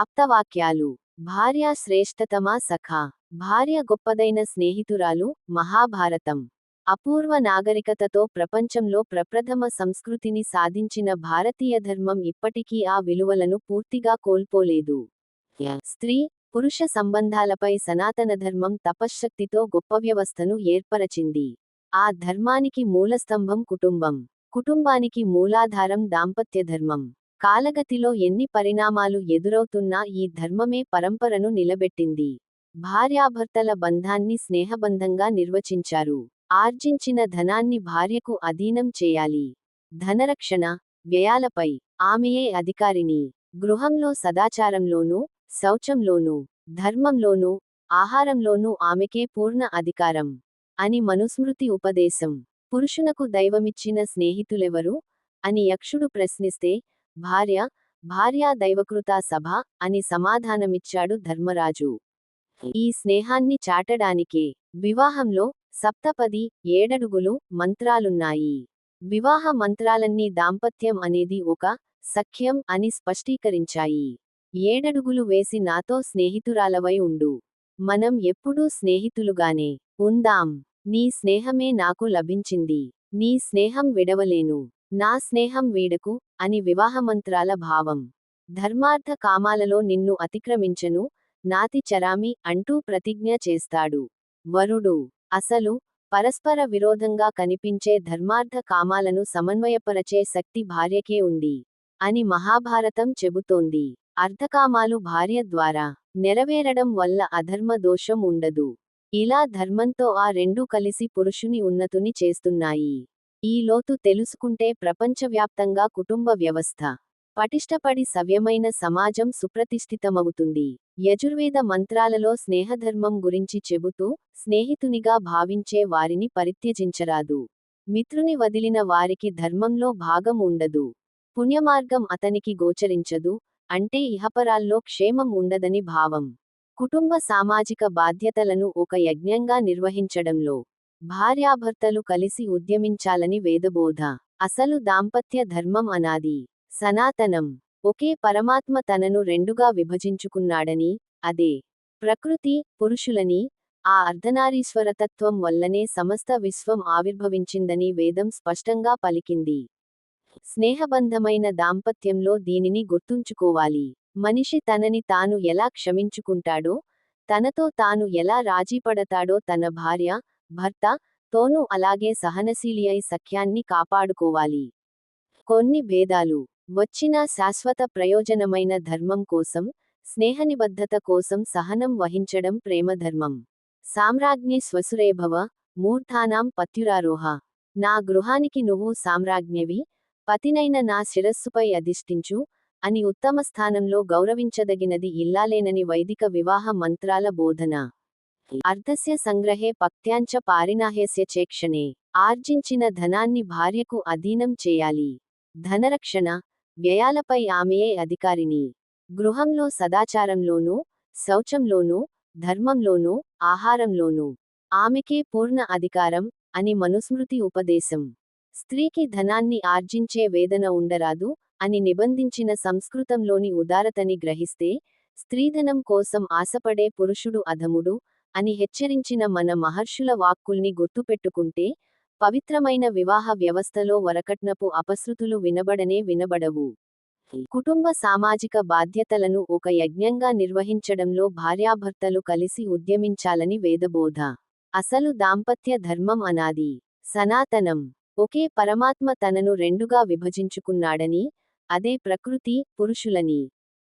ఆప్తవాక్యాలు భార్య శ్రేష్ఠతమా సఖా? భార్య గొప్పదైన స్నేహితురాలు మహాభారతం. అపూర్వ నాగరికతతో ప్రపంచంలో ప్రప్రథమ సంస్కృతిని సాధించిన భారతీయ ధర్మం ఇప్పటికీ ఆ విలువలను పూర్తిగా కోల్పోలేదు. స్త్రీ పురుష సంబంధాలపై సనాతన ధర్మం తపశ్శక్తితో గొప్ప వ్యవస్థను ఏర్పరచింది. ఆ ధర్మానికి మూలస్తంభం కుటుంబం. కుటుంబానికి మూలాధారం దాంపత్య ధర్మం. కాలగతిలో ఎన్ని పరిణామాలు ఎదురవుతున్నా ఈ ధర్మమే పరంపరను నిలబెట్టింది. భార్యాభర్తల బంధాన్ని స్నేహబంధంగా నిర్వచించారు. ఆర్జించిన ధనాన్ని భార్యకు అధీనం చేయాలి. ధనరక్షణ వ్యయాలపై ఆమెయే అధికారిని గృహంలో సదాచారంలోనూ శౌచంలోనూ ధర్మంలోనూ ఆహారంలోనూ ఆమెకే పూర్ణ అధికారం అని మనుస్మృతి ఉపదేశం. పురుషునకు దైవమిచ్చిన స్నేహితులెవరు? అని యక్షుడు ప్రశ్నిస్తే భార్య భార్యా దైవకృతా సభ అని సమాధానమిచ్చాడు ధర్మరాజు. ఈ స్నేహాన్ని చాటడానికే వివాహంలో సప్తపది ఏడడుగులు మంత్రాలున్నాయి. వివాహ మంత్రాలన్నీ దాంపత్యం అనేది ఒక సఖ్యం అని స్పష్టీకరించాయి. ఏడడుగులు వేసి నాతో స్నేహితురాలవై ఉండు. మనం ఎప్పుడూ స్నేహితులుగానే ఉందాం. నీ స్నేహమే నాకు లభించింది. నీ స్నేహం విడవలేను. నా స్నేహం వీడకు అని వివాహమంత్రాల భావం. ధర్మార్థ కామాలలో నిన్ను అతిక్రమించను నాతి చరామి అంటూ ప్రతిజ్ఞ చేస్తాడు. వరుడు అసలు పరస్పర విరోధంగా కనిపించే ధర్మార్థ కామాలను సమన్వయపరచే శక్తి భార్యకే ఉంది అని మహాభారతం చెబుతోంది. అర్ధకామాలు భార్య ద్వారా నెరవేరడం వల్ల అధర్మ దోషం ఉండదు. ఇలా ధర్మంతో ఆ రెండూ కలిసి పురుషుని ఉన్నతుని చేస్తున్నాయి. ఈ లోతు తెలుసుకుంటే ప్రపంచవ్యాప్తంగా కుటుంబ వ్యవస్థ. పటిష్టపడి సవ్యమైన సమాజం సుప్రతిష్ఠితమవుతుంది. యజుర్వేద మంత్రాలలో స్నేహధర్మం గురించి చెబుతూ స్నేహితునిగా భావించే వారిని పరిత్యజించరాదు. మిత్రుని వదిలిన వారికి ధర్మంలో భాగం ఉండదు. పుణ్యమార్గం అతనికి గోచరించదు అంటే ఇహపరాల్లో క్షేమం ఉండదని భావం. కుటుంబ సామాజిక బాధ్యతలను ఒక యజ్ఞంగా నిర్వహించడంలో భార్యాభర్తలు కలిసి ఉద్యమించాలని వేదబోధ. అసలు దాంపత్య ధర్మం అనాది. సనాతనం. ఒకే పరమాత్మ తనను రెండుగా విభజించుకున్నాడని అదే. ప్రకృతి పురుషులని ఆ అర్ధనారీశ్వరతత్వం వల్లనే సమస్త విశ్వం ఆవిర్భవించిందని వేదం స్పష్టంగా పలికింది. స్నేహబంధమైన దాంపత్యంలో దీనిని గుర్తుంచుకోవాలి. మనిషి తనని తాను ఎలా క్షమించుకుంటాడో తనతో తాను ఎలా రాజీపడతాడో తన భార్య భర్త తోనూ అలాగే సహనశీలి అయి సఖ్యాన్ని కాపాడుకోవాలి. కొన్ని భేదాలు. వచ్చినా శాశ్వత ప్రయోజనమైన ధర్మం కోసం స్నేహనిబద్ధత కోసం సహనం వహించడం ప్రేమధర్మం. సామ్రాజ్ఞి స్వసురేభవ మూర్ధానాం పత్యురారోహ. నా గృహానికి నువ్వు సామ్రాజ్ఞవి పతినైన నా శిరస్సుపై అధిష్ఠించు అని ఉత్తమ స్థానంలో గౌరవించదగినది ఇల్లాలేనని వైదిక వివాహ మంత్రాల బోధన. అర్ధస్య సంగ్రహే పక్త్యాంచ పారినాహ్యస్య చేక్షణే. ఆర్జించిన ధనాన్ని భార్యకు అధీనం చేయాలి. ధనరక్షణ వ్యయాలపై ఆమెయే అధికారిని గృహంలో సదాచారంలోనూ శౌచంలోనూ ధర్మంలోనూ ఆహారంలోనూ. ఆమెకే పూర్ణ అధికారం అని మనుస్మృతి ఉపదేశం. స్త్రీకి ధనాన్ని ఆర్జించే వేదన ఉండరాదు అని నిబంధించిన సంస్కృతంలోని ఉదారతని గ్రహిస్తే స్త్రీధనం కోసం ఆశపడే పురుషుడు అధముడు అని హెచ్చరించిన మన మహర్షుల వాక్కుల్ని గుర్తుపెట్టుకుంటే పవిత్రమైన వివాహ వ్యవస్థలో వరకట్నపు అపశృతులు వినబడనే వినబడవు. కుటుంబ సామాజిక బాధ్యతలను ఒక యజ్ఞంగా నిర్వహించడంలో భార్యాభర్తలు కలిసి ఉద్యమించాలని వేదబోధ. అసలు దాంపత్య ధర్మం అనాది. సనాతనం. ఒకే పరమాత్మ తనను రెండుగా విభజించుకున్నాడని అదే ప్రకృతి పురుషులని.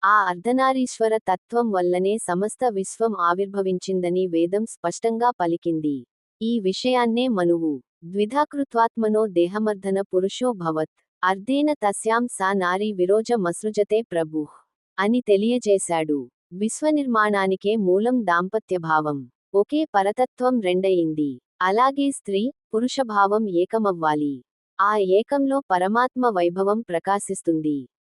ఆ అర్ధనారీశ్వర తత్వం వల్లనే సమస్త విశ్వం ఆవిర్భవించిందని వేదం స్పష్టంగా పలికింది. ఈ విషయాన్నే మనువు ద్విధాకృత్వాత్మనో దేహమర్ధన పురుషో భవత్ అర్ధేన తస్యాం సా నారీ విరోజ మసృజతే ప్రభు అని తెలియజేశాడు. విశ్వనిర్మాణానికే మూలం దాంపత్యభావం ఒకే పరతత్వం రెండయింది. అలాగే స్త్రీ పురుషభావం ఏకమవ్వాలి. ఆ ఏకంలో పరమాత్మ వైభవం ప్రకాశిస్తుంది.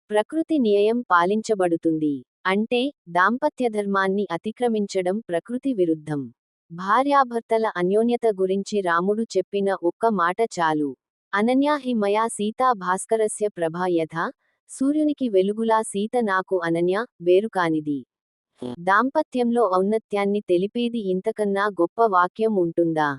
ప్రకృతి నియయం పాలించబడుతుంది. అంటే దాంపత్య ధర్మాన్ని అతిక్రమించడం ప్రకృతి విరుద్ధం. భార్యాభర్తల అన్యోన్యత గురించి రాముడు చెప్పిన ఒక్క మాట చాలు. అనన్యా హి మయా సీతా భాస్కరస్య ప్రభా యథా సూర్యునికి వెలుగులా సీత నాకు అనన్య వేరుకానిది. దాంపత్యంలో ఔన్నత్యాన్ని తెలిపేది ఇంతకన్నా గొప్ప వాక్యం ఉంటుందా?